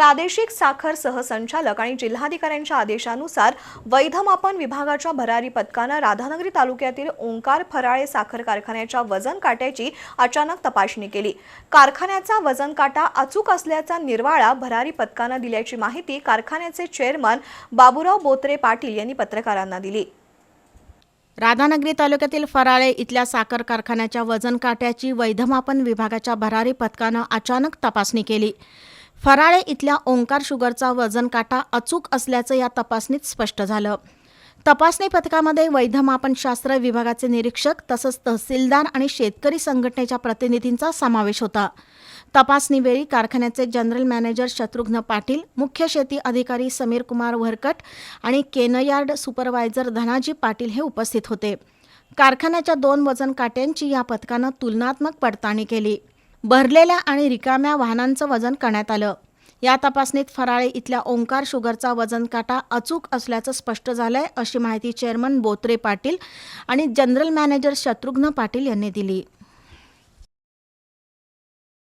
प्रादेशिक साखर सहसंचालक आणि जिल्हाधिकाऱ्यांच्या आदेशानुसार वैधमापन विभागाच्या भरारी पथकानं राधानगरी तालुक्यातील ओंकार फराळे साखर कारखान्याच्या वजन काट्याची अचानक तपासणी केली. कारखान्याचा वजन काटा अचूक असल्याचा निर्वाळा भरारी पथकानं दिल्याची माहिती कारखान्याचे चेअरमन बाबुराव बोत्रे पाटील यांनी पत्रकारांना दिली. राधानगरी तालुक्यातील फराळे इथल्या साखर कारखान्याच्या वजन काट्याची वैधमापन विभागाच्या भरारी पथकानं अचानक तपासणी केली. फराळे इथल्या ओंकार शुगरचा वजन काटा अचूक असल्याचं या तपासणीत स्पष्ट झालं. तपासणी पथकामध्ये वैधमापनशास्त्र विभागाचे निरीक्षक तसंच तहसीलदार आणि शेतकरी संघटनेच्या प्रतिनिधींचा समावेश होता. तपासणीवेळी कारखान्याचे जनरल मॅनेजर शत्रुघ्न पाटील मुख्य शेती अधिकारी समीर कुमार वरकट आणि केनयार्ड सुपरवायझर धनाजी पाटील हे उपस्थित होते. कारखान्याच्या दोन वजन काट्यांची या पथकानं तुलनात्मक पडताळणी केली. भरलेल्या आणि रिकाम्या वाहनांचं वजन करण्यात आलं. या तपासणीत फराळे इथल्या ओंकार शुगरचा वजन काटा अचूक असल्याचं स्पष्ट झालंय अशी माहिती चेअरमन बोत्रे पाटील आणि जनरल मॅनेजर शत्रुघ्न पाटील यांनी दिली.